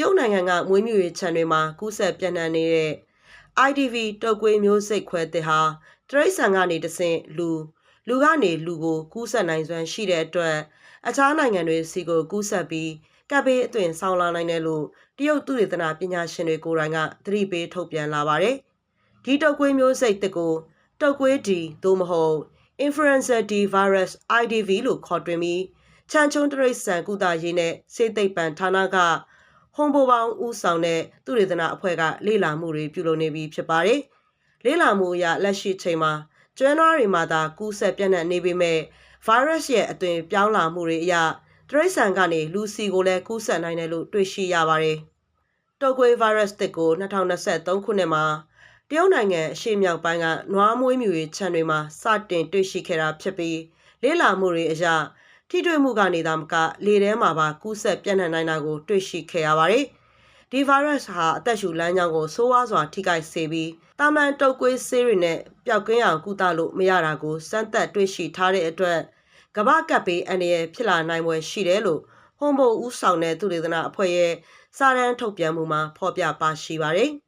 ရုတ်နိုင်ငံကမွေးမြူရေးခြံတွေမှာကူးစက်ပြန့်နှံ့နေတဲ့ IDV တုပ်ကွေးမျိုးစိတ်ခွဲသစ်ဟာတရိတ်ဆန်ကနေတဆင့်လူလူကနေလူကိုကူးစက်နိုင်စွမ်းရှိတဲ့အတွက်အခြားနိုင်ငံတွေစီကိုကူးစက်ပြီးကပ်ဘေးအသွင်ဆောင်လာနိုင်တယ်လို့တရုတ်သူတေသနာပညာရှင်တွေကိုယ်တိုင်ကသတိပေးထုတ်ပြန်လာပါတယ်။ဒီတုပ်ကွေးမျိုးစိတ်တစ်ကိုတုပ်ကွေး D သို့မဟုတ် influenza D virus IDV လို့ခေါ်တွင်ပြီးချန်ချုံတရိတ်ဆန်ကုသရေးနဲ့စေသိပ္ပံဌာနက ဟွန်ဘိုပေါင်းဦးဆောင်တဲ့သူတေသနာအဖွဲ့ကလေ့လာမှုတွေပြုလုပ်နေပြီဖြစ်ပါတယ်။လေ့လာမှုအရလက်ရှိချိန်မှာကျွမ်းနွားတွေမှာသာကူးစက်ပြန့်နှံ့နေပေမဲ့ virus ရဲ့အသွင်ပြောင်းလာမှုတွေအရတရိတ်ဆန်ကနေလူစီကိုလည်းကူးစက်နိုင်တယ်လို့တွေ့ရှိရပါတယ်။တုပ်ကွေး virus တစ်ကို2023ခုနှစ်မှာတရုတ်နိုင်ငံအရှေ့မြောက်ပိုင်းကနွားမွေးမြူရေးခြံတွေမှာစတင်တွေ့ရှိခဲ့တာဖြစ်ပြီးလေ့လာမှုတွေအရ ထိတွေ့မှုကနေသာမကလေထဲမှာပါကူးစက်ပြန့်နှံ့နိုင်တာကိုတွေ့ရှိခဲ့ရပါတယ်။ဒီ virus ဟာအသက်ရှူလမ်းကြောင်းကိုဆိုးဝါးစွာထိခိုက်စေပြီးတာမန်တုပ်ကွေးဆေးတွေနဲ့ပျောက်ကင်းအောင်ကုသလို့မရတာကိုစမ်းသပ်တွေ့ရှိထားတဲ့အတွက်ကမ္ဘာကပ်ဘေးအန္တရာယ်ဖြစ်လာနိုင်ွယ်ရှိတယ်လို့ဟွန်ဘိုဦးဆောင်တဲ့သူတေသနာအဖွဲ့ရဲ့စာရန်ထုတ်ပြန်မှုမှာဖော်ပြပါရှိပါတယ်။